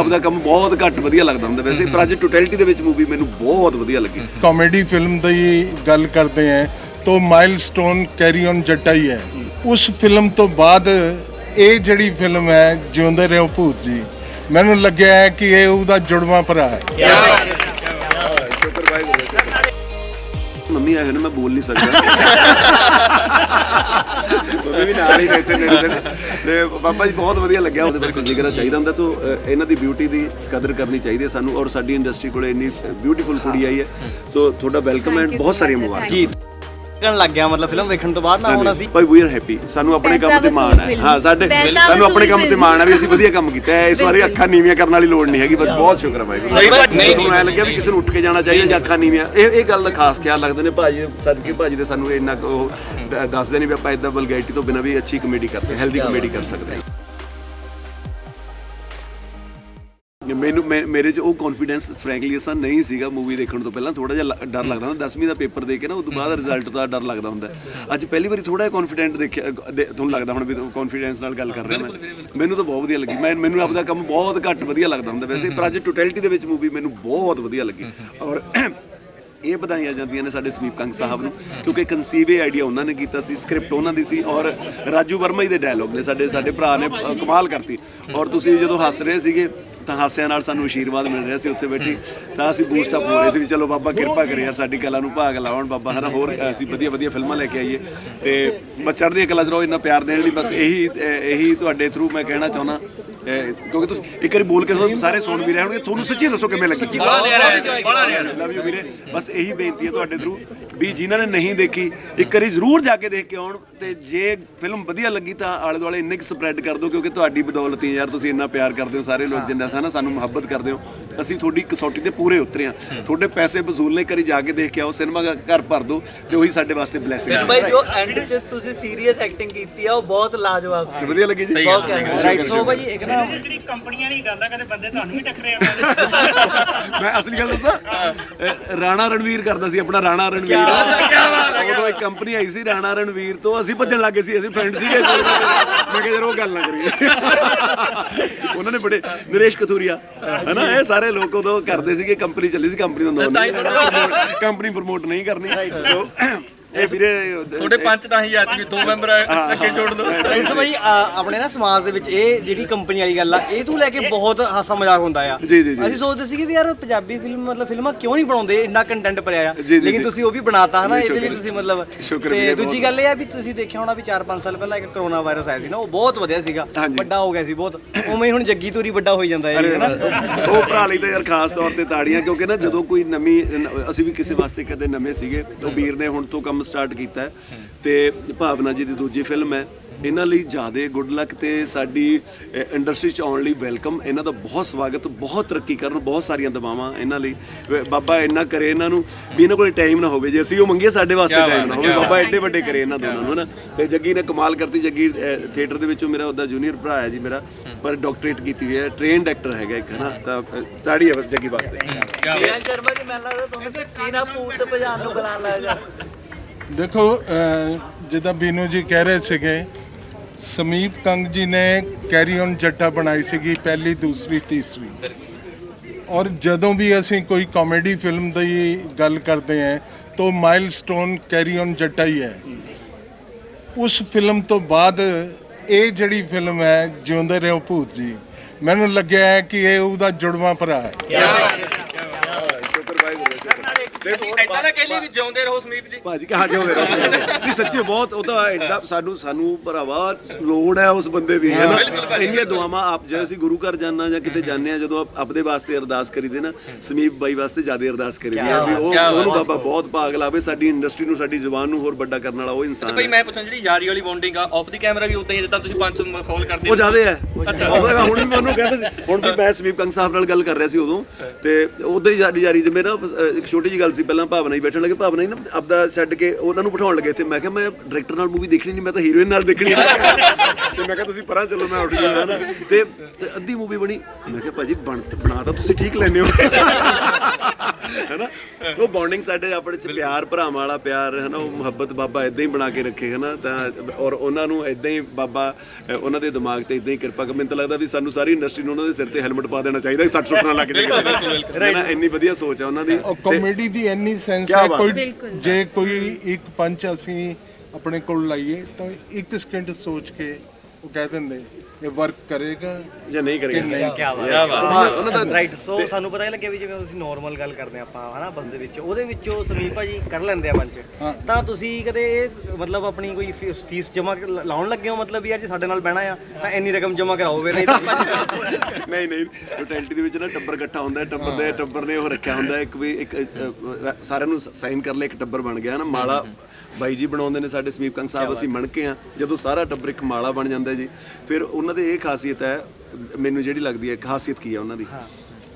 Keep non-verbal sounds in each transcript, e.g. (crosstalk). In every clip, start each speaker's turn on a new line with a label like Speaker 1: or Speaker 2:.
Speaker 1: ਆਪਦਾ ਕੰਮ ਬਹੁਤ ਘੱਟ ਵਧੀਆ ਲੱਗਦਾ ਹੁੰਦਾ ਵੈਸੇ ਪਰ ਅੱਜ ਟੋਟੈਲਿਟੀ ਦੇ ਵਿੱਚ ਮੂਵੀ ਮੈਨੂੰ ਬਹੁਤ ਵਧੀਆ ਲੱਗੀ।
Speaker 2: ਕਾਮੇਡੀ ਫਿਲਮ ਦੀ ਗੱਲ ਕਰਦੇ ਹਾਂ ਤਾਂ ਮਾਈਲਸਟੋਨ ਕੈਰੀ ਔਨ ਜੱਟਾ ਹੀ ਹੈ। ਉਸ ਫਿਲਮ ਤੋਂ ਬਾਅਦ ਇਹ ਜਿਹੜੀ ਫਿਲਮ ਹੈ ਜਿਉਂਦੇ ਰਹੋ ਭੂਤ ਜੀ ਮੈਨੂੰ ਲੱਗਿਆ ਹੈ ਕਿ ਇਹ ਉਹਦਾ ਜੁੜਵਾ ਭਰਾ ਹੈ।
Speaker 1: ਵਾਹਿਗੁਰੂ ਦਾ ਸ਼ੁਕਰ। ਮੰਮੀ ਆਏ ਨੇ ਮੈਂ ਬੋਲ ਨਹੀਂ ਸਕਦਾ। (laughs) ਮੰਮੀ ਵੀ ਨਾਲ ਹੀ ਬੈਠੇ ਨੇ ਇਹਦੇ ਨੇ। ਤੇ ਪਾਪਾ ਜੀ ਬਹੁਤ ਵਧੀਆ ਲੱਗਿਆ ਉਹਦੇ ਬਸ ਜ਼ਿਕਰ ਚਾਹੀਦਾ ਹੁੰਦਾ ਤੋਂ ਇਹਨਾਂ ਦੀ ਬਿਊਟੀ ਦੀ ਕਦਰ ਕਰਨੀ ਚਾਹੀਦੀ ਹੈ ਸਾਨੂੰ ਔਰ ਸਾਡੀ ਇੰਡਸਟਰੀ ਕੋਲੇ ਇੰਨੀ ਬਿਊਟੀਫੁਲ ਕੁੜੀ ਆਈ ਹੈ। ਸੋ ਤੁਹਾਡਾ ਵੈਲਕਮ ਐਂਡ ਬਹੁਤ ਸਾਰੀਆਂ ਮੁਬਾਰਕਾਂ।
Speaker 3: ਜੀ ਲੱਗਣ ਲੱਗ ਗਿਆ ਮਤਲਬ ਫਿਲਮ ਵੇਖਣ ਤੋਂ ਬਾਅਦ ਨਾ ਹੁਣ ਅਸੀਂ।
Speaker 1: ਭਾਈ ਵੀ ਆਰ ਹੈਪੀ ਸਾਨੂੰ ਆਪਣੇ ਕੰਮ ਤੇ ਮਾਣ ਹੈ। ਹਾਂ ਸਾਡੇ ਸਾਨੂੰ ਆਪਣੇ ਕੰਮ ਤੇ ਮਾਣ ਹੈ ਵੀ ਅਸੀਂ ਵਧੀਆ ਕੰਮ ਕੀਤਾ ਹੈ। ਇਸ ਵਾਰੀ ਅੱਖਾਂ ਨੀਵੀਆਂ ਕਰਨ ਵਾਲੀ ਲੋੜ ਨਹੀਂ ਹੈਗੀ ਬਸ ਬਹੁਤ ਸ਼ੁਕਰ ਹੈ ਭਾਈ ਨਹੀਂ ਤੁਹਾਨੂੰ ਐ ਲੱਗਿਆ ਵੀ ਕਿਸੇ ਨੂੰ ਉੱਠ ਕੇ ਜਾਣਾ ਚਾਹੀਦਾ ਜਾਂ ਅੱਖਾਂ ਨੀਵੀਆਂ। ਇਹ ਇਹ ਗੱਲ ਦਾ ਖਾਸ ਖਿਆਲ ਰੱਖਦੇ ਨੇ ਭਾਜੀ ਸਦਕੇ ਭਾਜੀ ਦੇ ਸਾਨੂੰ ਇੰਨਾ ਦੱਸਦੇ ਨੇ ਵੀ ਆਪਾਂ ਇਦਾਂ ਵਲਗੈਰਿਟੀ ਤੋਂ ਬਿਨਾਂ ਵੀ ਅੱਛੀ ਕਮੇਡੀ ਕਰ ਸਕਦੇ ਹੈਲਦੀ ਕਮੇਡੀ ਕਰ ਸਕਦੇ ਹਾਂ। ਮੈਨੂੰ ਮੇਰੇ 'ਚ ਉਹ ਕੌਨਫੀਡੈਂਸ ਫ੍ਰੈਂਕਲੀ ਅਸਾਂ ਨਹੀਂ ਸੀਗਾ ਮੂਵੀ ਦੇਖਣ ਤੋਂ ਪਹਿਲਾਂ ਥੋੜਾ ਜਿਹਾ ਡਰ ਲੱਗਦਾ ਹੁੰਦਾ। 10ਵੀਂ ਦਾ ਪੇਪਰ ਦੇ ਕੇ ਨਾ ਉਸ ਤੋਂ ਬਾਅਦ ਰਿਜ਼ਲਟ ਦਾ ਡਰ ਲੱਗਦਾ ਹੁੰਦਾ। ਅੱਜ ਪਹਿਲੀ ਵਾਰੀ ਥੋੜਾ ਜਿਹਾ ਕੌਨਫੀਡੈਂਟ ਦੇਖਿਆ ਤੁਹਾਨੂੰ ਲੱਗਦਾ ਹੁਣ ਵੀ ਕੌਨਫੀਡੈਂਸ ਨਾਲ ਗੱਲ ਕਰ ਰਿਹਾ ਮੈਂ। ਮੈਨੂੰ ਤਾਂ ਬਹੁਤ ਵਧੀਆ ਲੱਗੀ। ਮੈਂ ਮੈਨੂੰ ਆਪਦਾ ਕੰਮ ਬਹੁਤ ਘੱਟ ਵਧੀਆ ਲੱਗਦਾ ਹੁੰਦਾ ਵੈਸੇ ਪਰ ਅੱਜ ਟੋਟੈਲਿਟੀ ਦੇ ਵਿੱਚ ਮੂਵੀ ਮੈਨੂੰ ਬਹੁਤ ਵਧੀਆ ਲੱਗੀ। ਔਰ ਇਹ ਵਧਾਈਆਂ ਜਾਂਦੀਆਂ ਨੇ ਸਾਡੇ ਸਮੀਪ ਕੰਗ ਸਾਹਿਬ ਨੂੰ ਕਿਉਂਕਿ ਕਨਸੀਵ ਇਹ ਆਈਡੀਆ ਉਹਨਾਂ ਨੇ ਕੀਤਾ ਸੀ ਸਕ੍ਰਿਪਟ ਉਹਨਾਂ ਦੀ ਸੀ ਔਰ ਰਾਜੂ ਵਰਮਾ ਜੀ ਦੇ ਡਾਇਲੋਗ ਨੇ ਸਾਡੇ ਸਾਡੇ ਭਰਾ ਨੇ ਅ, ਕਮਾਲ ਕਰਤੀ। ਔਰ ਤੁਸੀਂ ਜਦੋਂ ਹੱਸ ਰਹੇ ਸੀਗੇ ਤਾਂ ਹਾਸਿਆਂ ਨਾਲ ਸਾਨੂੰ ਆਸ਼ੀਰਵਾਦ ਮਿਲ ਰਿਹਾ ਸੀ ਉੱਥੇ ਬੈਠੀ ਤਾਂ ਅਸੀਂ ਬੂਸਟ ਅਪ ਹੋ ਰਹੇ ਸੀ ਵੀ ਚਲੋ ਬਾਬਾ ਕਿਰਪਾ ਕਰੇ ਯਾਰ ਸਾਡੀ ਕਲਾ ਨੂੰ ਭਾਗ ਲਾਉਣ ਬਾਬਾ ਹਨਾ ਹੋਰ ਅਸੀਂ ਵਧੀਆ ਵਧੀਆ ਫਿਲਮਾਂ ਲੈ ਕੇ ਆਈਏ। ਤੇ ਬਸ ਚੜ੍ਹਦੀ ਕਲਾ 'ਚ ਰਹੋ ਇੰਨਾ ਪਿਆਰ ਦੇਣ ਲਈ ਬਸ ਇਹੀ ਅ, ਇਹੀ ਤੁਹਾਡੇ ਥਰੂ ਮੈਂ ਕਹਿਣਾ ਚਾਹੁੰਦਾ। ਕਿਉਂਕਿ ਤੁਸੀਂ ਇੱਕ ਵਾਰੀ ਬੋਲ ਕੇ ਸਾਰੇ ਸੁਣ ਵੀ ਰਹੇ ਹੋਣਗੇ। ਤੁਹਾਨੂੰ ਸੱਚੀ ਦੱਸੋ ਕਿਵੇਂ ਲੱਗੀ? ਲਵ ਯੂ ਵੀਰੇ। ਬਸ ਇਹੀ ਬੇਨਤੀ ਹੈ ਤੁਹਾਡੇ ਥਰੂ ਵੀ ਜਿਨ੍ਹਾਂ ਨੇ ਨਹੀਂ ਦੇਖੀ ਇੱਕ ਵਾਰੀ ਜ਼ਰੂਰ ਜਾ ਕੇ ਦੇਖ ਕੇ ਆਉਣ ਤੇ ਜੇ ਫਿਲਮ ਵਧੀਆ ਲੱਗੀ ਤਾਂ ਆਲੇ ਦੁਆਲੇ ਇੰਨੇ ਕੁ ਸਪਰੈਡ ਕਰ ਦਿਓ ਕਿਉਂਕਿ ਤੁਹਾਡੀ ਬਦੌਲਤ ਹੀ ਯਾਰ ਤੁਸੀਂ ਇੰਨਾ ਪਿਆਰ ਕਰਦੇ ਹੋ ਸਾਰੇ ਲੋਕ ਜਿੰਨਾ ਸਾਨਾ ਸਾਨੂੰ ਮੁਹੱਬਤ ਕਰਦੇ ਹੋ ਅਸੀਂ ਤੁਹਾਡੀ ਕਸੌਟੀ ਤੇ ਪੂਰੇ ਉਤਰੇ ਆ ਤੁਹਾਡੇ ਪੈਸੇ ਵਸੂਲਨੇ ਕਰੀ ਜਾ ਕੇ ਦੇਖ ਕੇ ਆਓ ਸਿਨੇਮਾ ਘਰ ਭਰ ਦਿਓ ਤੇ ਉਹੀ ਸਾਡੇ ਵਾਸਤੇ ਬਲੇਸਿੰਗ ਹੈ
Speaker 3: ਭਾਈ ਜੋ ਐਂਡ 'ਚ ਤੁਸੀਂ ਸੀਰੀਅਸ ਐਕਟਿੰਗ ਕੀਤੀ ਆ ਉਹ ਬਹੁਤ ਲਾਜਵਾਬ ਸੀ।
Speaker 1: ਵਧੀਆ ਲੱਗੀ ਜੀ।
Speaker 3: ਬਹੁਤ ਰਾਈਟ ਸੋ ਭਾਈ ਇੱਕ ਨਾ
Speaker 4: ਜਿਹੜੀ ਕੰਪਨੀਆਂ ਨਹੀਂ ਕਰਦਾ ਕਦੇ ਬੰਦੇ ਤੁਹਾਨੂੰ ਵੀ ਟੱਕਰੇ ਆਉਂਦੇ (laughs)
Speaker 1: ਮੈਂ ਅਸਲੀ ਗੱਲ ਦੱਸਾਂ? ਅਹ ਰਾਣਾ ਰਣਵੀਰ ਕਰਦਾ ਸੀ ਆਪਣਾ ਰਾਣਾ ਰਣਵੀਰ। ਉਦੋਂ ਇੱਕ ਕੰਪਨੀ ਆਈ ਸੀ ਰਾਣਾ ਰਣਵੀਰ ਤੋਂ। ਅਸੀਂ ਭੱਜਣ ਲੱਗੇ ਸੀ ਅਸੀਂ ਫਰੈਂਡ ਸੀਗੇ। ਮੈਂ ਕਿਹਾ ਯਾਰ ਉਹ ਗੱਲ ਨਾ ਕਰੀਏ। ਉਹਨਾਂ ਨੇ ਬੜੇ ਨਰੇਸ਼ ਕਥੂਰੀਆ ਹਨਾ? ਇਹ ਸਾਰੇ ਲੋਕ ਉਦੋਂ ਕਰਦੇ ਸੀਗੇ ਕੰਪਨੀ ਚੱਲੀ ਸੀ ਕੰਪਨੀ ਦਾ ਨਾਮ ਕੰਪਨੀ ਪ੍ਰਮੋਟ ਨਹੀਂ ਕਰਨੀ। ਸੋ ਇਹ ਵੀਰੇ
Speaker 5: ਤੁਹਾਡੇ ਪੰਜ ਤਾਂ ਹੀ ਆਦਮੀ ਦੋ ਮੈਂਬਰ ਅੱਗੇ ਜੋੜ ਦੋ
Speaker 3: ਇਸ ਭਾਈ ਆਪਣੇ ਨਾ ਸਮਾਜ ਦੇ ਵਿੱਚ ਇਹ ਜਿਹੜੀ ਕੰਪਨੀ ਵਾਲੀ ਗੱਲ ਆ ਇਹ ਤੋਂ ਲੈ ਕੇ ਬਹੁਤ ਹਾਸਾ ਮਜ਼ਾਕ ਹੁੰਦਾ ਆ।
Speaker 1: ਜੀ, ਜੀ, ਜੀ।
Speaker 3: ਅਸੀਂ ਸੋਚਦੇ ਸੀਗੇ ਵੀ ਯਾਰ ਪੰਜਾਬੀ ਫਿਲਮ ਮਤਲਬ ਫਿਲਮਾਂ ਕਿਉਂ ਨਹੀਂ ਬਣਾਉਂਦੇ? ਇੰਨਾ ਕੰਟੈਂਟ ਭਰਿਆ ਆ। ਲੇਕਿਨ। ਤੁਸੀਂ ਉਹ ਵੀ ਬਣਾਤਾ ਹਨਾ ਇਹਦੇ ਲਈ। ਤੁਸੀਂ ਮਤਲਬ ਤੇ ਦੂਜੀ। ਗੱਲ ਇਹ ਆ ਵੀ ਤੁਸੀਂ ਦੇਖਿਆ ਹੋਣਾ ਵੀ 4-5 ਸਾਲ ਪਹਿਲਾਂ ਇੱਕ ਕਰੋਨਾ ਵਾਇਰਸ ਆਇਆ ਸੀ ਨਾ ਉਹ ਬਹੁਤ ਵਧੀਆ ਸੀਗਾ। ਵੱਡਾ ਹੋ ਗਿਆ ਸੀ ਬਹੁਤ। ਉਵੇਂ ਹੀ ਹੁਣ ਜੱਗੀ ਤੂਰੀ ਵੱਡਾ ਹੋਈ ਜਾਂਦਾ ਹੈ ਹਨਾ।
Speaker 1: ਉਹ ਭਰਾ ਲਈ ਤਾਂ ਯਾਰ ਖਾਸ ਤੌਰ ਤੇ ਤਾੜੀਆਂ ਕਿਉਂਕਿ ਨਾ ਜਦੋਂ ਕੋਈ ਨਵੀਂ ਅਸੀਂ ਵੀ ਕਿਸੇ ਵਾਸਤੇ ਕਦੇ ਨਵੇਂ ਸੀਗੇ ਉਹ ਵੀਰ ਨੇ ਹੁਣ ਤੋਂ ਕੰਮ ਸਟਾਰਟ ਕੀਤਾ ਹੈ। ਤੇ ਭਾਵਨਾ ਜੀ ਦੀ ਦੂਜੀ ਫਿਲਮ ਹੈ। ਇਹਨਾਂ ਲਈ ਜਿਆਦੇ ਗੁੱਡ ਲੱਕ ਤੇ ਸਾਡੀ ਇੰਡਸਟਰੀ ਚ ਆਉਣ ਲਈ ਵੈਲਕਮ ਇਹਨਾਂ ਦਾ ਬਹੁਤ ਸਵਾਗਤ ਬਹੁਤ ਤਰੱਕੀ ਕਰਨ ਬਹੁਤ ਸਾਰੀਆਂ ਦਵਾਵਾਂ ਇਹਨਾਂ ਲਈ। ਬਾਬਾ ਇੰਨਾ ਕਰੇ ਇਹਨਾਂ ਨੂੰ ਵੀ ਇਹਨਾਂ ਕੋਲੇ ਟਾਈਮ ਨਾ ਹੋਵੇ। ਜੇ ਅਸੀਂ ਉਹ ਮੰਗੀਏ ਸਾਡੇ ਵਾਸਤੇ ਟਾਈਮ ਨਾ ਹੋਵੇ। ਬਾਬਾ ਐਡੇ ਵੱਡੇ ਕਰੇ ਇਹਨਾਂ ਦੋਨਾਂ ਨੂੰ ਨਾ ਤੇ ਜੱਗੀ ਨੇ ਕਮਾਲ ਕਰਤੀ। ਜੱਗੀ ਥੀਏਟਰ ਦੇ ਵਿੱਚੋਂ ਮੇਰਾ ਉਹਦਾ ਜੂਨੀਅਰ ਭਰਾ ਹੈ ਜੀ ਮੇਰਾ ਪਰ ਡਾਕਟਰੇਟ ਕੀਤੀ ਹੋਈ ਹੈ। ਟ੍ਰੇਨਡ ਐਕਟਰ ਹੈਗਾ ਇੱਕ ਹਨਾ? ਤਾਂ ਤਾੜੀ ਹੈ ਜੱਗੀ ਵਾਸਤੇ।
Speaker 3: ਕਿਰਨ ਸ਼ਰਮਾ ਜੀ ਮੈਨੂੰ ਲੱਗਦਾ ਤੁਹਾਨੂੰ ਤੇ ਚੀਨਾ ਪੂਤ ਭਜਾਨ ਨੂੰ ਬੁਲਾਉਣ ਲੱਗ ਜਾ।
Speaker 2: ਦੇਖੋ ਜਿੱਦਾਂ ਬੀਨੂ ਜੀ ਕਹਿ ਰਹੇ ਸੀਗੇ ਸਮੀਪ ਕੰਗ ਜੀ ਨੇ ਕੈਰੀ ਔਨ ਜੱਟਾ ਬਣਾਈ ਸੀਗੀ ਪਹਿਲੀ ਦੂਸਰੀ ਤੀਸਰੀ। ਔਰ ਜਦੋਂ ਵੀ ਅਸੀਂ ਕੋਈ ਕਾਮੇਡੀ ਫਿਲਮ ਦੀ ਗੱਲ ਕਰਦੇ ਹਾਂ ਤਾਂ ਮਾਈਲਸਟੋਨ ਕੈਰੀ ਔਨ ਜੱਟਾ ਹੀ ਹੈ। ਉਸ ਫਿਲਮ ਤੋਂ ਬਾਅਦ ਇਹ ਜਿਹੜੀ ਫਿਲਮ ਹੈ ਜਿਉਂਦੇ ਰਹੋ ਭੂਤ ਜੀ ਮੈਨੂੰ ਲੱਗਿਆ ਹੈ ਕਿ ਇਹ ਉਹਦਾ ਜੁੜਵਾ ਭਰਾ ਹੈ।
Speaker 1: ਸ਼ੁਕਰ ਵਾਹਿਗੁਰੂ ਸ਼ੁਕਰ
Speaker 5: ਅਸੀਂ ਐਦਾਂ ਨਾ ਕਹਿ ਲਈ ਵੀ ਜਿਉਂਦੇ ਰਹੋ ਸਮੀਪ ਜੀ।
Speaker 1: ਭਾਜੀ ਕਹਾ ਜਾਓਗੇ ਰਸ ਨਹੀਂ ਸੱਚੀ ਬਹੁਤ ਉਹ ਤਾਂ ਐਡਾ ਸਾਨੂੰ ਸਾਨੂੰ ਭਰਾਵਾ ਲੋੜ ਹੈ ਉਸ ਬੰਦੇ ਦੀ ਹੈ ਨਾ? ਇੰਨੀਆਂ ਦੁਆਵਾਂ ਆਪ ਜੇ ਅਸੀਂ ਗੁਰੂ ਘਰ ਜਾਣਾ ਜਾਂ ਕਿਤੇ ਜਾਂਦੇ ਆ ਜਦੋਂ ਆਪ- ਆਪਦੇ ਵਾਸਤੇ ਅਰਦਾਸ ਕਰੀਦੇ ਨਾ ਸਮੀਪ ਬਾਈ ਵਾਸਤੇ ਜ਼ਿਆਦਾ ਅਰਦਾਸ ਕਰੀਦੀ ਆ ਵੀ ਉਹ ਉਹਨੂੰ ਬਾਬਾ ਬਹੁਤ ਭਾਗ ਲਾਵੇ ਸਾਡੀ ਇੰਡਸਟਰੀ ਨੂੰ ਸਾਡੀ ਜ਼ੁਬਾਨ ਨੂੰ ਹੋਰ ਵੱਡਾ ਕਰਨ ਵਾਲਾ ਉਹ ਇਨਸਾਨ
Speaker 5: ਭਾਈ
Speaker 1: ਹੈ।
Speaker 5: ਮੈਂ ਪੁੱਛਣ ਜਿਹੜੀ ਯਾਰੀ ਵਾਲੀ ਬੌਂਡਿੰਗ ਆ ਆਫ ਦੀ ਕੈਮਰਾ ਵੀ ਉਦਾਂ ਹੀ ਜਿੱਦਾਂ ਤੁਸੀਂ ਪੰਜ ਮਖੌਲ ਕਰਦੇ
Speaker 1: ਉਹ ਜ਼ਿਆਦੇ ਹੈ। ਉਹਦਾ ਹੁਣ ਵੀ ਮੈਨੂੰ ਕਹਿੰਦੇ ਸੀ। ਹੁਣ ਵੀ ਮੈਂ ਸਮੀਪ ਕੰਗ ਸਾਹਿਬ ਨਾਲ ਗੱਲ ਕਰ ਰਿਹਾ ਸੀ ਉਦੋਂ ਤੇ ਉਦੋਂ ਹੀ ਜਿਵੇਂ ਨਾ ਅਹ, ਇੱਕ ਛੋਟੀ ਜੀ ਗੱਲ ਸੀ ਪਹਿਲਾਂ ਭਾਵਨਾ ਹੀ ਬੈਠਣ ਲੱਗੇ, ਭਾਵਨਾ ਹੀ ਨਾ ਆਪਦਾ ਛੱਡ ਕੇ ਉਹਨਾਂ ਨੂੰ ਬਿਠਾਉਣ ਲੱਗੇ ਤੇ ਮੈਂ ਕਿਹਾ, ਮੈਂ ਡਾਇਰੈਕਟਰ ਨਾਲ ਮੂਵੀ ਦੇਖਣੀ ਨਹੀਂ, ਮੈਂ ਤਾਂ ਹੀਰੋਇਨ ਨਾਲ ਦੇਖਣੀ ਹੈ। ਤੇ ਮੈਂ ਕਿਹਾ, ਤੁਸੀਂ ਪਰਾਂ ਚੱਲੋ, ਮੈਂ ਉੱਠ ਗਿਆ ਨਾ। ਤੇ ਅੱਧੀ ਮੂਵੀ ਬਣੀ। ਮੈਂ ਕਿਹਾ, ਭਾਜੀ, ਬਣ ਬਣਾ ਤਾਂ ਤੁਸੀਂ ਠੀਕ ਲੈਨੇ ਹੋ। ਹੈਨਾ ਉਹ ਬੌਂਡਿੰਗ ਸਾਡੇ ਆਪਣੇ ਚ ਪਿਆਰ ਭਰਾਵਾਂ ਵਾਲਾ ਪਿਆਰ ਹੈਨਾ ਉਹ ਮੁਹੱਬਤ ਬਾਬਾ ਇਦਾਂ ਹੀ ਬਣਾ ਕੇ ਰੱਖੇ ਹੈਨਾ ਤਾਂ ਔਰ ਉਹਨਾਂ ਨੂੰ ਇਦਾਂ ਹੀ ਬਾਬਾ ਉਹਨਾਂ ਦੇ ਦਿਮਾਗ ਤੇ ਇਦਾਂ ਹੀ ਕਿਰਪਾ ਕਰ ਮੈਨੂੰ ਤਾਂ ਲੱਗਦਾ ਵੀ ਸਾਨੂੰ ਸਾਰੀ ਇੰਡਸਟਰੀ ਨੂੰ ਉਹਨਾਂ ਦੇ ਸਿਰ ਤੇ ਹੈਲਮਟ ਪਾ ਦੇਣਾ ਚਾਹੀਦਾ ਸੱਟ ਸੁੱਟ ਨਾ ਲੱਗ ਜਾਏ ਨਾ? ਇੰਨੀ ਵਧੀਆ ਸੋਚ ਆ ਉਹਨਾਂ ਦੀ।
Speaker 2: ਕਾਮੇਡੀ ਦੀ ਇੰਨੀ ਸੈਂਸ ਹੈ ਕੋਈ। ਜੇ ਕੋਈ ਇੱਕ ਪੰਚ ਅਸੀਂ ਆਪਣੇ ਕੋਲ ਲਾਈਏ ਤਾਂ ਇੱਕ ਸਕਿੰਟ ਸੋਚ ਕੇ ਉਹ ਕਹਿ ਦਿੰਦੇ। ਇਹ ਵਰਕ ਕਰੇਗਾ
Speaker 1: ਜਾਂ ਨਹੀਂ ਕਰੇਗਾ।
Speaker 2: ਨਹੀਂ?
Speaker 3: ਕੀ
Speaker 1: ਹਾਂ, ਉਹਨਾਂ ਦਾ
Speaker 3: ਰਾਈਟ ਸੋ ਸਾਨੂੰ ਪਤਾ ਹੀ ਲੱਗਿਆ ਵੀ ਜਿਵੇਂ ਤੁਸੀਂ ਨਾਰਮਲ ਗੱਲ ਕਰਦੇ ਆਪਾਂ ਹਨਾ ਬਸ ਦੇ ਵਿੱਚ। ਉਹਦੇ ਵਿੱਚੋਂ ਸਮੀਪ ਭਾਜੀ ਕਰ ਲੈਂਦੇ ਆ ਮੰਚ
Speaker 2: ਹਾਂ।
Speaker 3: ਤਾਂ ਤੁਸੀਂ ਕਦੇ ਮਤਲਬ ਆਪਣੀ ਕੋਈ ਫੀਸ- ਜਮ੍ਹਾਂ ਲਾਉਣ ਲੱਗੇ ਹੋ ਮਤਲਬ ਵੀ ਯਾਰ ਜੇ ਸਾਡੇ ਨਾਲ ਬਹਿਣਾ ਆ ਤਾਂ ਇੰਨੀ ਰਕਮ ਜਮ੍ਹਾਂ ਕਰਾਓ ਵੇ (laughs) ਨਹੀਂ
Speaker 1: ਨਹੀਂ ਨਹੀਂ ਟੋਟੈਲਿਟੀ ਦੇ ਵਿੱਚ ਨਾ ਟੱਬਰ ਇਕੱਠਾ ਹੁੰਦਾ ਹੈ ਟੱਬਰ ਦੇ ਟੱਬਰ ਨੇ ਉਹ ਰੱਖਿਆ ਹੁੰਦਾ ਇੱਕ ਵੀ ਇੱਕ ਸਾਰਿਆਂ ਨੂੰ ਸਾਈਨ ਕਰ ਲੈ ਇੱਕ ਟੱਬਰ ਬਣ ਗਿਆ ਨਾ ਮਾਲਾ ਬਾਈ ਜੀ ਬਣਾਉਂਦੇ ਨੇ ਸਾਡੇ ਸਮੀਪ ਕੰਗ ਸਾਹਿਬ ਅਸੀਂ ਮਣਕੇ ਆ ਜਦੋਂ ਸਾਰਾ ਟੱਬਰ ਇੱਕ ਮਾਲਾ ਬਣ ਜਾਂਦਾ ਜੀ ਫਿਰ ਉਹਨਾਂ ਦੇ ਇਹ ਖਾਸੀਅਤ ਹੈ ਮੈਨੂੰ ਜਿਹੜੀ ਲੱਗਦੀ ਹੈ ਖਾਸੀਅਤ ਕੀ ਹੈ ਉਹਨਾਂ ਦੀ?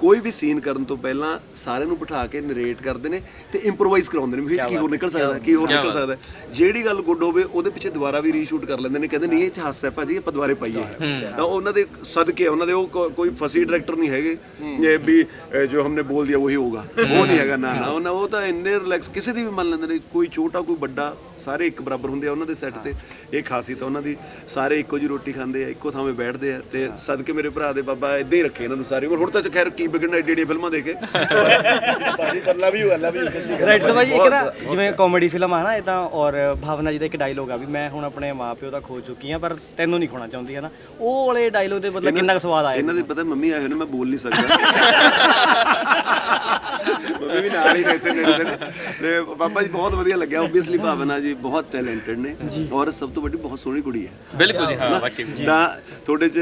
Speaker 1: ਕੋਈ ਵੀ ਸੀਨ ਕਰਨ ਤੋਂ ਪਹਿਲਾਂ ਸਾਰਿਆਂ ਨੂੰ ਬਿਠਾ ਕੇ ਨਰੇਟ ਕਰਦੇ ਨੇ ਤੇ ਇੰਪਰੋਵਾਈਜ਼ ਕਰਾਉਂਦੇ ਨੇ ਵੀ ਇਹ 'ਚ ਕੀ ਹੋਰ ਨਿਕਲ ਸਕਦਾ ਕੀ ਹੋਰ ਨਿਕਲ ਸਕਦਾ। ਜਿਹੜੀ ਗੱਲ ਗੁੱਡ ਹੋਵੇ ਉਹਦੇ ਪਿੱਛੇ ਦੁਬਾਰਾ ਵੀ ਰੀਸ਼ੂਟ ਕਰ ਲੈਂਦੇ ਨੇ ਕਹਿੰਦੇ ਨਹੀਂ ਇਹ ਚ ਹਾਸਾ ਹੈ ਭਾਜੀ ਆਪਾਂ ਦੁਬਾਰੇ ਪਾਈਏ। ਤਾਂ ਉਹਨਾਂ ਦੇ ਸਦਕੇ ਉਹਨਾਂ ਦੇ ਉਹ ਕੋ- ਕੋਈ ਫਸੀ ਡਾਇਰੈਕਟਰ ਨਹੀਂ ਹੈਗੇ ਇਹ ਵੀ ਜੋ ਹਮਨੇ ਬੋਲ ਦਿਆ ਉਹੀ ਹੋਗਾ ਉਹ ਨਹੀਂ ਹੈਗਾ ਨਾ ਨਾ ਉਹਨਾਂ ਉਹ ਤਾਂ ਇੰਨੇ ਰਿਲੈਕਸ ਕਿਸੇ ਦੀ ਵੀ ਮੰਨ ਲੈਂਦੇ ਨੇ ਕੋਈ ਛੋਟਾ ਕੋਈ ਵੱਡਾ ਸਾਰੇ ਇੱਕ ਬਰਾਬਰ ਹੁੰਦੇ ਆ ਉਹਨਾਂ ਦੇ ਸੈੱਟ ਤੇ। ਇਹ ਖਾਸੀਅਤ ਆ ਉਹਨਾਂ ਦੀ ਸਾਰੇ ਇੱਕੋ ਜੀ ਰੋਟੀ ਖਾਂਦੇ ਆ ਇੱਕੋ ਥਾਵੇਂ ਬੈਠਦੇ ਆ ਤੇ ਸਦਕੇ ਮੇਰੇ ਭਰਾ ਦੇ ਬਾਬਾ ਇਦਾਂ ਹੀ ਰੱਖੇ ਇਹਨਾਂ ਨੂੰ ਸਾਰੇ। ਹੋਰ ਤਾਂ ਖੈਰ ਕੀ ਵਿਗੜਨਾ ਏਡੀ ਏਡੀ ਫਿਲਮਾਂ ਦੇ ਕੇ। ਭਾਜੀ ਪਰ ਲਵ ਯੂ ਲਵ ਯੂ ਸੱਚੀ
Speaker 3: ਰਾਈਟ ਸੋ ਭਾਜੀ ਇੱਕ ਨਾ ਜਿਵੇਂ ਕਾਮੇਡੀ ਫਿਲਮ ਆ ਨਾ ਇਹ ਤਾਂ ਔਰ ਭਾਵਨਾ ਜੀ ਦਾ ਇੱਕ ਡਾਇਲੋਗ ਆ ਵੀ ਮੈਂ ਹੁਣ ਆਪਣੇ ਮਾਪਿਓ ਦਾ ਖੋ ਚੁੱਕੀ ਆ ਪਰ ਤੈਨੂੰ ਨਹੀਂ ਖੋਣਾ ਚਾਹੁੰਦੀ ਹੈ ਨਾ? ਉਹ ਵਾਲੇ ਡਾਇਲੋਗ ਦੇ ਮਤਲਬ ਕਿੰਨਾ ਕੁ ਸਵਾਦ ਆਇਆ?
Speaker 1: ਇਹਨਾਂ ਦੇ ਪਤਾ ਮੰਮੀ ਆਏ ਹੋਏ ਨੇ ਮੈਂ ਬੋਲ ਨਹੀਂ ਸਕਦਾ। (laughs) ਮੰਮੀ ਵੀ ਨਾਲ ਹੀ ਬੈਠੇ ਨੇ ਨੇ ਤੇ ਪਾਪਾ ਜੀ ਬਹੁਤ ਵਧੀਆ ਲੱਗਿਆ ਓਬਵੀਅਸਲੀ ਭਾਵਨਾ ਜੀ ਬਹੁਤ ਟੈਲੈਂਟਡ ਨੇ ਔਰ ਸਭ ਤੋਂ ਵੱਡੀ ਬਹੁਤ ਸੋਹਣੀ ਕੁੜੀ ਹੈ।
Speaker 5: ਬਿਲਕੁਲ ਜੀ ਹਾਂ ਵਾਕਈ।
Speaker 1: ਤਾਂ ਤੁਹਾਡੇ ਚ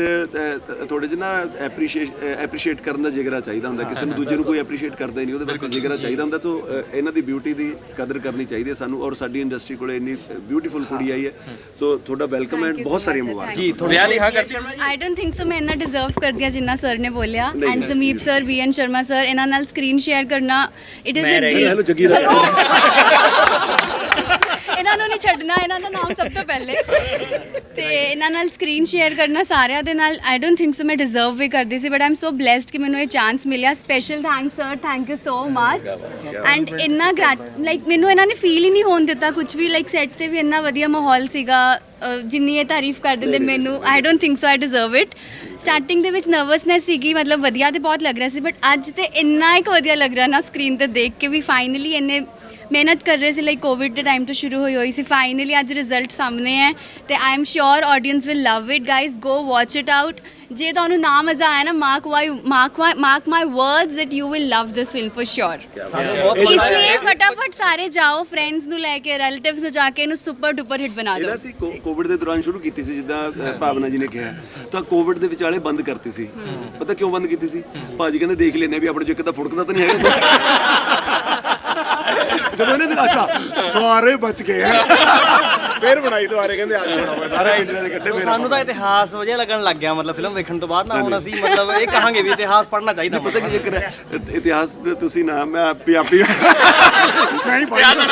Speaker 1: ਤੁਹਾਡੇ ਚ ਨਾ ਐਪਰੀਸ਼ੀਏਟ ਐਪਰੀਸ਼ੀਏਟ ਕਰਨ ਦਾ ਜਿਗਰਾ ਚਾਹੀਦਾ ਹੁੰਦਾ ਕਿਸੇ ਨੂੰ ਦੂਜੇ ਨੂੰ ਕੋਈ ਐਪਰੀਸ਼ੀਏਟ ਕਰਦਾ ਹੀ ਨਹੀਂ ਉਹਦੇ ਵਾਸਤੇ ਜਿਗਰਾ ਚਾਹੀਦਾ ਹੁੰਦਾ ਤਾਂ ਇਹਨਾਂ ਦੀ ਬਿਊਟੀ ਦੀ ਕਦਰ ਕਰਨੀ ਚਾਹੀਦੀ ਹੈ ਸਾਨੂੰ ਔਰ ਸਾਡੀ ਇੰਡਸਟਰੀ ਕੋਲੇ ਇੰਨੀ ਬਿਊਟੀਫੁਲ ਕੁੜੀ ਆਈ ਹੈ। ਸੋ ਤੁਹਾਡਾ ਵੈਲਕਮ ਐਂਡ ਬਹੁਤ ਸਾਰੀਆਂ ਮੁਬਾਰਕਾਂ।
Speaker 3: ਜੀ
Speaker 5: ਵਿਆਹ ਲਈ ਹਾਂ ਕਰਤੀ।
Speaker 6: ਆਈ ਡੋਨਟ ਥਿੰਕ ਸੋ ਮੈਂ ਇੰਨਾ ਡਿਜ਼ਰਵ ਕਰਦੀ ਹਾਂ ਜਿੰਨਾ ਸਰ ਨੇ ਬੋਲਿਆ। And Sameep sir VN Sharma sir ਇਹਨਾਂ ਨਾਲ ਸਕਰੀਨ ਸ਼ੇਅਰ ਕਰਨਾ it is a
Speaker 1: hello
Speaker 6: dream
Speaker 1: Jaggi ਦਾ (laughs)
Speaker 6: ਇਹਨਾਂ ਨੂੰ ਨਹੀਂ ਛੱਡਣਾ ਇਹਨਾਂ ਦਾ ਨਾਮ ਸਭ ਤੋਂ ਪਹਿਲੇ। ਤੇ ਇਹਨਾਂ ਨਾਲ ਸਕਰੀਨ ਸ਼ੇਅਰ ਕਰਨਾ ਸਾਰਿਆਂ ਦੇ ਨਾਲ ਆਈ ਡੋਨਟ ਥਿੰਕ ਸੋ ਮੈਂ ਡਿਜ਼ਰਵ ਵੀ ਕਰਦੀ ਸੀ ਬਟ ਆਮ ਸੋ ਬlesed ਕਿ ਮੈਨੂੰ ਇਹ ਚਾਂਸ ਮਿਲਿਆ। Special thanks sir thank you so much and ਇੰਨਾ ਗ੍ਰੈਟ ਲਾਈਕ ਮੈਨੂੰ ਇਹਨਾਂ ਨੇ ਫੀਲ ਹੀ ਨਹੀਂ ਹੋਣ ਦਿੱਤਾ ਕੁਝ ਵੀ ਲਾਈਕ ਸੈੱਟ ਤੇ ਵੀ ਇੰਨਾ ਵਧੀਆ ਮਾਹੌਲ ਸੀਗਾ ਜਿੰਨੀ ਇਹ ਤਾਰੀਫ ਕਰ ਦਿੰਦੇ ਮੈਨੂੰ। I don't think so I deserve it starting ਦੇ ਵਿੱਚ ਨਰਵਸਨੈਸ ਸੀਗੀ ਮਤਲਬ ਵਧੀਆ ਤੇ ਬਹੁਤ ਲੱਗ ਰਿਹਾ ਸੀ ਬਟ ਅੱਜ ਤੇ ਇੰਨਾ ਇੱਕ ਵਧੀਆ ਲੱਗ ਰਿਹਾ ਨਾ ਸਕਰੀਨ ਤੇ ਦੇਖ ਕੇ ਵੀ ਫਾਈਨਲੀ ਇਹਨੇ ਮਿਹਨਤ ਕਰ ਰਹੇ ਸੀ ਲਾਈਕ ਕੋਵਿਡ ਦੇ ਟਾਈਮ ਤੋਂ ਸ਼ੁਰੂ ਹੋਈ ਹੋਈ ਸੀ। ਫਾਈਨਲੀ ਅੱਜ ਰਿਜ਼ਲਟ ਸਾਹਮਣੇ ਹੈ ਤੇ I am sure audience will love it guys go watch it out ਜੇ ਤੁਹਾਨੂੰ ਨਾ ਮਜ਼ਾ ਆਇਆ ਨਾ mark why mark mark my words that you will love this film for sure. ਇਸ ਲਈ ਫਟਾਫਟ ਸਾਰੇ ਜਾਓ ਫਰੈਂਡਸ ਨੂੰ ਲੈ ਕੇ ਰਿਲੇਟਿਵਸ ਨੂੰ ਜਾ ਕੇ ਇਹਨੂੰ ਸੁਪਰ ਡੁਪਰ ਹਿੱਟ ਬਣਾ ਦਿਓ।
Speaker 1: ਇਹਨਾਂ ਸੀ ਕੋਵਿਡ ਦੇ ਦੌਰਾਨ ਸ਼ੁਰੂ ਕੀਤੀ ਸੀ ਜਿੱਦਾਂ ਭਾਵਨਾ ਜੀ ਨੇ ਕਿਹਾ। ਤਾਂ ਕੋਵਿਡ ਦੇ ਵਿਚਾਲੇ ਬੰਦ ਕਰਤੀ ਸੀ। ਪਤਾ ਕਿਉਂ ਬੰਦ ਕੀਤੀ ਸੀ? ਭਾਜੀ ਕਹਿੰਦੇ ਦੇਖ ਲੈਨੇ ਵੀ ਆਪਣੇ ਜੋ ਇੱਕ ਤਾਂ ਫੁੜਕਦਾ ਤਾਂ ਨਹੀਂ ਹੈਗਾ (laughs) ਜਦੋਂ ਇਹਨੇ ਅੱਛਾ ਸਾਰੇ ਬਚ ਗਏ ਫੇਰ ਬਣਾਈ ਦੁਬਾਰੇ ਕਹਿੰਦੇ ਅੱਜ ਬਣਾਓ ਸਾਰੇ ਇੰਦਰਾ ਦੇ ਕੱਢੇ ਫੇਰ
Speaker 3: ਸਾਨੂੰ ਤਾਂ ਇਤਿਹਾਸ ਵਧੀਆ ਲੱਗਣ ਲੱਗ ਗਿਆ ਮਤਲਬ ਫਿਲਮ ਵੇਖਣ ਤੋਂ ਬਾਅਦ ਨਾ ਹੁਣ ਅਸੀਂ ਮਤਲਬ ਇਹ ਕਹਾਂਗੇ ਵੀ ਇਤਿਹਾਸ ਪੜ੍ਹਨਾ ਚਾਹੀਦਾ
Speaker 1: ਪਤਾ ਕੀ ਚੱਕਰ ਹੈ? ਇਤਿਹਾਸ ਦੇ ਤੁਸੀਂ ਨਾ ਮੈਂ ਪੰਜਾਬੀ। ਨਹੀਂ ਪੜ੍ਹਦਾ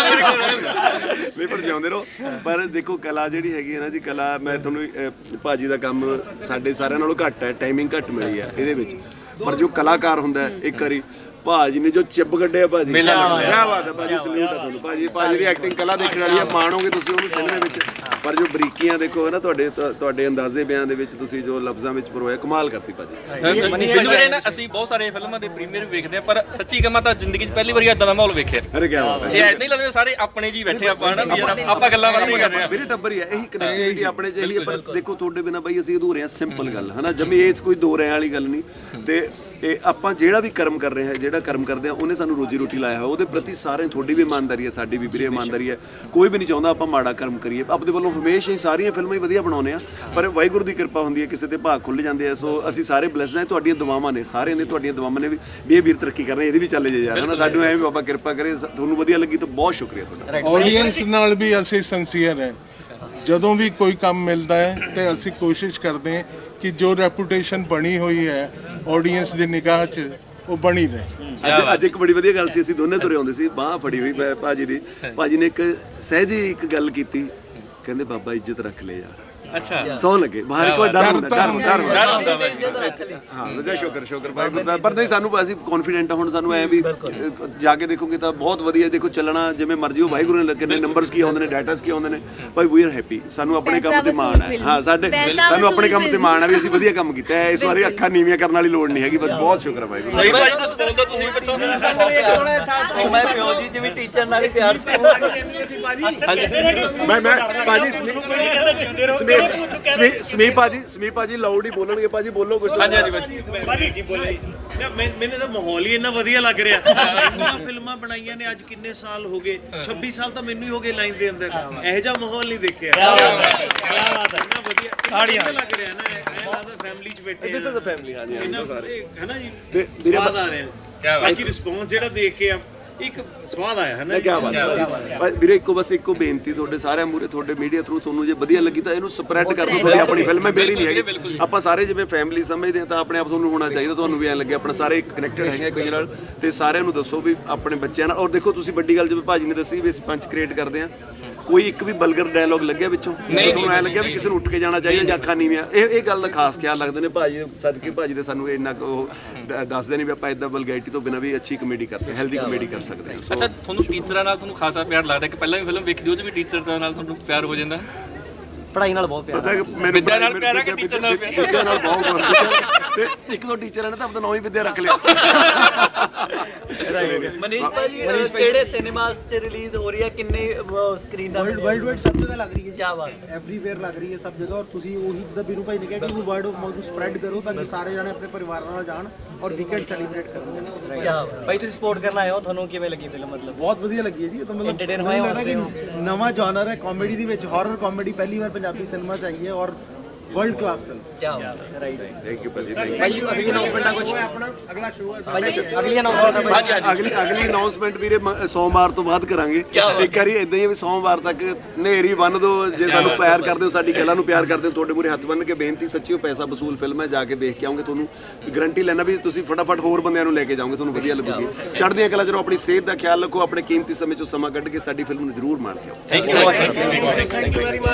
Speaker 1: ਨਹੀਂ ਪਰ ਜਿਉਂਦੇ ਰਹੋ। ਪਰ ਦੇਖੋ ਕਲਾ ਜਿਹੜੀ ਹੈਗੀ ਹੈ ਨਾ ਜੀ ਕਲਾ ਮੈਂ ਤੁਹਾਨੂੰ ਭਾਜੀ ਦਾ ਕੰਮ ਸਾਡੇ ਸਾਰਿਆਂ ਨਾਲੋਂ ਘੱਟ ਹੈ ਟਾਈਮਿੰਗ ਘੱਟ ਮਿਲੀ ਹੈ ਇਹਦੇ ਵਿੱਚ। ਪਰ ਜੋ ਕਲਾਕਾਰ ਹੁੰਦਾ ਹੈ, ਇੱਕ ਵਾਰੀ ਭਾਜੀ ਨੇ ਜੋ ਚਿੱਬ ਕੱਢਿਆ ਭਾਜੀ। ਕੀ ਬਾਤ ਹੈ ਭਾਜੀ ਸਲੂਟ ਹੈ ਤੁਹਾਨੂੰ। ਭਾਜੀ ਭਾਜੀ ਦੀ ਐਕਟਿੰਗ ਕਲਾ ਦੇਖਣ ਵਾਲੀ ਹੈ ਮਾਣੋਗੇ ਤੁਸੀਂ ਉਹਨੂੰ ਸਿਨੇਮੇ ਵਿੱਚ। ਪਰ ਜੋ ਬਰੀਕੀਆਂ ਦੇਖੋ ਨਾ ਤੁਹਾਡੇ ਤੁਹਾਡੇ ਅੰਦਾਜ਼ੇ ਬਿਆਨ ਦੇ ਵਿੱਚ ਤੁਸੀਂ ਜੋ ਲਫ਼ਜ਼ਾਂ ਵਿੱਚ ਪਰੋਇਆ ਕਮਾਲ ਕਰਤੀ ਭਾਜੀ।
Speaker 5: ਮੈਨੂੰ ਵੀਰੇ ਨਾ ਅਸੀਂ ਬਹੁਤ ਸਾਰੇ ਫਿਲਮਾਂ ਦੇ ਪ੍ਰੀਮੀਅਰ ਵੇਖਦੇ ਆ ਪਰ ਸੱਚੀ ਕਹਾਂ ਤਾਂ ਜ਼ਿੰਦਗੀ 'ਚ ਪਹਿਲੀ ਵਾਰੀ ਇਦਾਂ ਦਾ ਮਾਹੌਲ ਵੇਖਿਆ।
Speaker 1: ਅਰੇ ਕੀ ਬਾਤ ਹੈ।
Speaker 5: ਇਹ ਐਦਾਂ ਹੀ ਲੱਗਦਾ ਸਾਰੇ ਆਪਣੇ ਜੀ ਬੈਠੇ ਆਪਾਂ ਯਾਰ ਆਪਾਂ ਗੱਲਾਂ ਬਾਤਾਂ ਹੀ ਕਰ ਰਹੇ ਆ।
Speaker 1: ਮੇਰੇ ਟੱਬਰ ਹੀ ਹੈ ਇਹੀ ਕਨੈਕਟੀਵਿਟੀ ਆਪਣੇ ਚ ਇਹੀ ਪਰ ਦੇਖੋ ਤੁਹਾਡੇ ਬਿਨਾ ਬਾਈ ਅਸੀਂ ਅਧੂਰੇ ਆ ਸਿੰਪਲ ਗੱਲ ਹਨਾ ਜਮੀ ਇਹ ਕੋਈ ਦੋ ਰਹਿਣ ਵਾਲੀ ਗੱਲ ਨਹੀਂ। ਤੇ ਇਹ ਆਪਾਂ ਜਿਹੜਾ ਵੀ ਕਰਮ ਕਰ ਰਹੇ ਹਾਂ ਜਿਹੜਾ ਕਰਮ ਕਰਦੇ ਆ ਉਹਨੇ ਸਾਨੂੰ ਰੋਜੀ ਰੋਟੀ ਲਾਇਆ ਹੋਇਆ। ਉਹਦੇ ਪ੍ਰਤੀ ਸਾਰੇ ਤੁਹਾਡੀ ਵੀ ਇਮਾਨਦਾਰੀ ਹੈ ਸਾਡੀ ਵੀ ਵੀਰੇ ਇਮਾਨਦਾਰੀ ਹੈ। ਕੋਈ ਵੀ ਨਹੀਂ ਚਾਹੁੰਦਾ ਆਪਾਂ ਮਾੜਾ ਕਰਮ ਕਰੀਏ। ਆਪਣੇ ਵੱਲੋਂ ਹਮੇਸ਼ਾ ਹੀ ਸਾਰੀਆਂ ਫਿਲਮਾਂ ਹੀ ਵਧੀਆ ਬਣਾਉਂਦੇ ਆ ਪਰ ਵਾਹਿਗੁਰੂ ਦੀ ਕਿਰਪਾ ਹੁੰਦੀ ਹੈ ਕਿਸੇ ਤੇ ਭਾਗ ਖੁੱਲ ਜਾਂਦੇ ਆ। ਸੋ ਅਸੀਂ ਸਾਰੇ ਬਲੈਸਡ ਹਾਂ ਤੁਹਾਡੀਆਂ ਦੁਆਵਾਂ ਨੇ ਸਾਰਿਆਂ ਦੇ ਤੁਹਾਡੀਆਂ ਦੁਆਵਾਂ ਨੇ ਵੀ ਵੀ ਇਹ ਵੀਰ ਤਰੱਕੀ ਕਰ ਰਹੇ ਇਹਦੀ ਵੀ ਚੱਲੇ ਜੇ ਯਾਰ। ਹਨਾ ਸਾਨੂੰ ਐਵੇਂ ਬਾਬਾ ਕਿਰਪਾ ਕਰੇ ਤੁਹਾਨੂੰ ਵਧੀਆ ਲੱਗੀ ਤਾਂ ਬਹੁਤ ਸ਼ੁਕਰੀਆ ਤੁਹਾਡਾ।
Speaker 2: ਆਡੀਅנס ਨਾਲ ਵੀ ਅਸੀਂ ਸਿੰਸੀਅਰ ਹੈ। ਜਦੋਂ ਵੀ ਕੋਈ ਕੰਮ ਮਿਲਦਾ ਹੈ ਤੇ ਅਸੀਂ ਕੋਸ਼ਿਸ਼ ਕਰਦੇ ਹਾਂ ਕਿ ਜੋ ਰੈਪੂਟੇਸ਼ਨ ਬਣੀ ਹੋਈ ਹੈ ਆਡੀਅנס ਦੀ ਨਿਗਾਹ 'ਚ ਉਹ ਬਣੀ ਰਹੇ।
Speaker 1: ਅੱਜ ਅੱਜ ਇੱਕ ਬੜੀ ਵਧੀਆ ਗੱਲ ਸੀ ਅਸੀਂ ਦੋਨੇ ਤੁਰੇ ਆਉਂਦੇ ਸੀ ਬਾਹ ਫੜੀ ਹੋਈ ਭਾਜੀ ਦੀ। ਭਾਜੀ ਨੇ ਇੱਕ ਸਹਿਜ ਹੀ ਇੱਕ ਗੱਲ ਕੀਤੀ ਕਹਿੰਦੇ ਬਾਬਾ ਇੱਜ਼ਤ ਰੱਖ ਲੈ ਯਾਰ।
Speaker 5: ਅੱਛਾ।
Speaker 1: ਸੌ ਲੱਗੇ। ਬਾਹਰ ਇੱਕ ਵਾਰ ਡਰ ਹੁੰਦਾ ਡਰ ਹੁੰਦਾ ਡਰ ਹੁੰਦਾ। ਹਾਂ ਰਜਾ ਸ਼ੁਕਰ ਸ਼ੁਕਰ ਭਾਈ ਗੁਰਦਾ ਪਰ ਨਹੀਂ ਸਾਨੂੰ ਅਸੀਂ ਕੌਨਫੀਡੈਂਟ ਹੁਣ ਸਾਨੂੰ ਐ ਵੀ ਜਾ ਕੇ ਦੇਖੋਗੇ ਤਾਂ ਬਹੁਤ ਵਧੀਆ ਦੇਖੋ ਚੱਲਣਾ ਜਿਵੇਂ ਮਰਜ਼ੀ ਹੋ ਵਾਹਿਗੁਰੂ ਨੇ ਕਿੰਨੇ ਨੰਬਰਸ ਕੀ ਆਉਂਦੇ ਨੇ ਡਾਟਾਸ ਕੀ ਆਉਂਦੇ ਨੇ। ਭਾਈ ਵੀ ਆਰ ਹੈਪੀ ਸਾਨੂੰ ਆਪਣੇ ਕੰਮ ਤੇ ਮਾਣ ਹੈ। ਹਾਂ ਸਾਡੇ ਸਾਨੂੰ ਆਪਣੇ ਕੰਮ ਤੇ ਮਾਣ ਹੈ ਵੀ ਅਸੀਂ ਵਧੀਆ ਕੰਮ ਕੀਤਾ ਹੈ। ਇਸ ਵਾਰੀ ਅੱਖਾਂ ਨੀਵੀਆਂ ਕਰਨ ਵਾਲੀ ਲੋੜ ਨਹੀਂ ਹੈਗੀ ਬਸ ਬਹੁਤ ਸ਼ੁਕਰ ਹੈ ਭਾਈ
Speaker 5: ਸਹੀ ਭਾਈ ਕੁਝ ਬੋਲਦਾ ਤੁਸੀਂ ਪੁੱਛੋ
Speaker 7: ਮੈਂ ਪਿਓ ਜੀ ਜਿਵੇਂ ਟੀਚਰ ਨਾਲ ਹੀ ਪਿਆਰ ਸੀ
Speaker 1: ਮੈਂ ਮੈਂ ਭਾਜੀ ਸਮੀਪ ਸਮੀਪ ਸਮੀਪ ਭਾਜੀ ਸਮੀਪ ਭਾਜੀ ਲਾਊਡ ਹੀ ਬੋਲਣਗੇ ਭਾਜੀ ਬੋਲੋ ਕੁਝ
Speaker 5: ਹਾਂਜੀ ਹਾਂਜੀ ਭਾਈ
Speaker 4: ਭਾਜੀ ਕੀ ਬੋਲੇ
Speaker 8: ਨਾ ਮੈਨੂੰ ਤਾਂ ਮਾਹੌਲ ਹੀ ਇੰਨਾ ਵਧੀਆ ਲੱਗ ਰਿਹਾ। ਇੰਨੀਆਂ ਫਿਲਮਾਂ ਬਣਾਈਆਂ ਨੇ ਅੱਜ ਕਿੰਨੇ ਸਾਲ ਹੋ ਗਏ? 26 ਸਾਲ ਤਾਂ ਮੈਨੂੰ ਹੀ ਹੋ ਗਏ ਲਾਈਨ ਦੇ ਅੰਦਰ। ਇਹੋ ਜਿਹਾ ਮਾਹੌਲ ਨਹੀਂ ਦੇਖਿਆ। ਕੀ ਬਾਤ ਹੈ ਇੰਨਾ ਵਧੀਆ ਤਾੜੀਆਂ ਲੱਗ ਰਿਹਾ ਨਾ ਐ ਲੱਗਦਾ ਫੈਮਿਲੀ ਚ ਬੈਠੇ
Speaker 1: ਦਿਸ ਇਜ਼ ਅ ਫੈਮਿਲੀ ਹਾਂਜੀ ਹਾਂਜੀ
Speaker 8: ਇੰਨਾ
Speaker 1: ਸਾਰੇ।
Speaker 8: ਇਹ ਹੈ ਨਾ ਜੀ?
Speaker 1: ਤੇ ਵੀਰੇ
Speaker 8: ਸਵਾਦ ਆ ਰਿਹਾ।
Speaker 5: ਕਿਆ ਬਾਤ।
Speaker 8: ਬਾਕੀ ਰਿਸਪੌਂਸ ਜਿਹੜਾ ਦੇਖ ਕੇ ਆ ਇੱਕ ਸਵਾਦ ਆਇਆ ਹੈ ਨਾ
Speaker 1: ਕਿਆ ਬਾਤ ਹੈ ਭਾਈ ਵੀਰੇ ਇੱਕੋ ਬਸ ਇੱਕੋ ਬੇਨਤੀ ਤੁਹਾਡੇ ਸਾਰਿਆਂ ਮੂਰੇ ਤੁਹਾਡੇ ਮੀਡੀਆ ਥਰੂ ਤੁਹਾਨੂੰ ਜੇ ਵਧੀਆ ਲੱਗੀ ਤਾਂ ਇਹਨੂੰ ਸਪਰੈਡ ਕਰ ਦਿਓ ਤੁਹਾਡੀ ਆਪਣੀ ਫਿਲਮ ਹੈ ਮੇਰੀ ਨਹੀਂ ਹੈਗੀ। ਆਪਾਂ ਸਾਰੇ ਜਿਵੇਂ ਫੈਮਿਲੀ ਸਮਝਦੇ ਹਾਂ ਤਾਂ ਆਪਣੇ ਆਪ ਤੁਹਾਨੂੰ ਹੋਣਾ ਚਾਹੀਦਾ ਤੁਹਾਨੂੰ ਵੀ ਐਂ ਲੱਗੇ ਆਪਣਾ ਸਾਰੇ ਕਨੈਕਟਡ ਹੈਗੇ ਆ ਕੋਈ ਨਾਲ। ਤੇ ਸਾਰਿਆਂ ਨੂੰ ਦੱਸੋ ਵੀ ਆਪਣੇ ਬੱਚਿਆਂ ਨਾਲ। ਔਰ ਦੇਖੋ ਤੁਸੀਂ ਵੱਡੀ ਗੱਲ ਜਿਵੇਂ ਭਾਜੀ ਨੇ ਦੱਸੀ ਵੀ ਅਸੀਂ ਪੰਚ ਕ੍ਰੀਏਟ ਕਰਦੇ ਆ ਕੋਈ ਇੱਕ ਵੀ ਬਲਗਰ ਡਾਇਲੌਗ ਲੱਗਿਆ ਵਿੱਚੋਂ? ਤੁਹਾਨੂੰ ਐ ਲੱਗਿਆ ਵੀ ਕਿਸੇ ਨੂੰ ਉੱਠ ਕੇ ਜਾਣਾ ਚਾਹੀਦਾ ਜਾਂ ਅੱਖਾਂ ਨੀਵੀਆਂ ਇਹ ਇਹ ਗੱਲ ਦਾ ਖਾਸ ਖਿਆਲ ਰੱਖਦੇ ਨੇ ਭਾਜੀ ਸਦਕੇ ਭਾਜੀ ਦੇ ਸਾਨੂੰ ਇੰਨਾ ਕੁ ਉਹ ਦੱਸਦੇ ਨੇ ਵੀ ਆਪਾਂ ਇਦਾਂ ਬਲਗੈਰਿਟੀ ਤੋਂ ਬਿਨਾ ਵੀ ਅੱਛੀ ਕਮੇਡੀ ਕਰ ਸਕਦੇ ਹੈਲਦੀ ਕਮੇਡੀ ਕਰ ਸਕਦੇ ਹਾਂ।
Speaker 5: ਅੱਛਾ ਤੁਹਾਨੂੰ ਟੀਚਰਾਂ ਨਾਲ ਤੁਹਾਨੂੰ ਖਾਸਾ ਪਿਆਰ ਲੱਗਦਾ ਕਿ ਪਹਿਲਾਂ ਵੀ ਫਿਲਮ ਵੇਖੀ ਉਹ ਚ ਵੀ ਟੀਚਰ ਦੇ ਨਾਲ ਤੁਹਾਨੂੰ ਪਿਆਰ ਹੋ ਜਾਂਦਾ?
Speaker 3: ਪੜ੍ਹਾਈ ਨਾਲ ਬਹੁਤ ਪਿਆਰ
Speaker 1: ਪਤਾ ਕਿ ਮੈਨੂੰ
Speaker 5: ਵਿਦਿਆ ਨਾਲ ਪਿਆਰ ਹੈ ਕਿ ਟੀਚਰ ਨਾਲ ਪਿਆਰ?
Speaker 1: ਵਿਦਿਆ ਨਾਲ ਬਹੁਤ ਪਿਆਰ ਤੇ ਇੱਕ ਦੋ ਟੀਚਰਾਂ ਨੇ ਤਾਂ ਆਪਣਾ ਨਾਮ ਹੀ ਵਿਦਿਆ ਰੱਖ ਲਿਆ।
Speaker 7: ਮਨੀਸ਼ ਭਾਜੀ ਅਹ, ਕਿਹੜੇ ਸਿਨੇਮਾਸ 'ਚ ਰਿਲੀਜ਼ ਹੋ ਰਹੀ ਹੈ? ਕਿੰਨੇ ਸਕਰੀਨਾਂ
Speaker 9: ਵਰਲਡ ਵਰਲਡ ਵਾਈਡ ਸਭ ਜਗ੍ਹਾ ਲੱਗ ਰਹੀ ਹੈ
Speaker 7: ਕੀ ਬਾਤ
Speaker 9: ਐਵਰੀਵੇਅਰ ਲੱਗ ਰਹੀ ਹੈ ਸਭ ਜਗ੍ਹਾ ਔਰ ਤੁਸੀਂ ਉਹੀ ਜਿੱਦਾਂ ਬੀਰੂ ਭਾਈ ਨੇ ਕਿਹਾ ਕਿ ਉਹਨੂੰ ਵਰਡ ਆਫ ਮਾਊਥ ਨੂੰ ਸਪਰੈਡ ਕਰੋ ਤਾਂ ਕਿ ਸਾਰੇ ਜਾਣੇ ਆਪਣੇ ਪਰਿਵਾਰਾਂ ਨਾਲ ਜਾਣ ਔਰ ਵੀਕਐਂਡ ਸੈਲੀਬ੍ਰੇਟ ਕਰਨ।
Speaker 7: ਕੀ ਬਾਤ
Speaker 3: ਭਾਈ ਤੁਸੀਂ ਸਪੋਰਟ ਕਰਨ ਆਏ ਹੋ? ਤੁਹਾਨੂੰ ਕਿਵੇਂ ਲੱਗੀ ਫਿਲਮ ਮਤਲਬ?
Speaker 9: ਬਹੁਤ ਵਧੀਆ ਲੱਗੀ ਹੈ ਜੀ ਇਹ ਤਾਂ ਮਤਲਬ
Speaker 3: Entertain
Speaker 9: ਮੈਨੂੰ
Speaker 3: ਹੋਏ
Speaker 9: ਲੱਗਦਾ ਕਿ ਨਵਾਂ ਜਨਰ ਹੈ ਕਾਮੇਡੀ ਦੇ ਵਿੱਚ ਹਾਰਰ ਕਾਮੇਡੀ ਪਹਿਲੀ ਵਾਰ ਪੰਜਾਬੀ ਸਿਨੇਮਾ ਚ ਆਈ ਹੈ ਔਰ ਵਰਲਡ ਕਲਾਸ ਫਿਲਮ
Speaker 7: ਬਾਤ
Speaker 1: ਥੈਂਕ ਯੂ ਭਾਜੀ ਥੈਂਕ
Speaker 3: ਭਾਈ ਅਗਲੀ ਅਨਾਉਂਸਮੈਂਟ ਆ ਕੁਝ
Speaker 9: ਆਪਣਾ ਅਗਲਾ ਸ਼ੋਅ ਹੈ
Speaker 3: ਭਾਈ ਅਗਲੀ ਅਨਾਉਂਸਮੈਂਟ ਆ ਭਾਈ
Speaker 1: ਯੂ ਅਗਲੀ ਅਗਲੀ ਅਨਾਉਂਸਮੈਂਟ ਵੀਰੇ ਸੋਮਵਾਰ ਤੋਂ ਬਾਅਦ ਕਰਾਂਗੇ ਇੱਕ ਵਾਰੀ ਇਦਾਂ ਹੀ ਵੀ ਸੋਮਵਾਰ ਤੱਕ ਨੇਰੀ ਬੰਨ ਦੋ ਜੇ ਸਾਨੂੰ ਪਿਆਰ ਕਰਦੇ ਹੋ ਸਾਡੀ ਕਲਾ ਨੂੰ ਪਿਆਰ ਕਰਦੇ ਹੋ ਤੁਹਾਡੇ ਮੂਰੇ ਹੱਥ ਬੰਨ ਕੇ ਬੇਨਤੀ ਸੱਚੀ ਉਹ ਪੈਸਾ ਵਸੂਲ ਫਿਲਮ ਹੈ ਜਾ ਕੇ ਦੇਖ ਕੇ ਆਉਂਗੇ ਤੁਹਾਨੂੰ ਗਰੰਟੀ ਲੈਣਾ ਵੀ ਤੁਸੀਂ ਫਟਾਫਟ ਹੋਰ ਬੰਦਿਆਂ ਨੂੰ ਲੈ ਕੇ ਜਾਓਗੇ ਤੁਹਾਨੂੰ ਵਧੀਆ ਲੱਗੂਗੀ ਚੜ੍ਹਦੀਆਂ ਕਲਾ ਜਦੋਂ ਆਪਣੀ ਸਿਹਤ ਦਾ ਖਿਆਲ ਰੱਖੋ ਆਪਣੇ ਕੀਮਤੀ ਸਮੇਂ ਚੋਂ ਸਮਾਂ ਕੱਢ ਕੇ ਸਾਡੀ ਫਿਲਮ ਨੂੰ ਜ਼ਰੂਰ ਮਾਣ ਕੇ ਆਓ।
Speaker 5: Thank you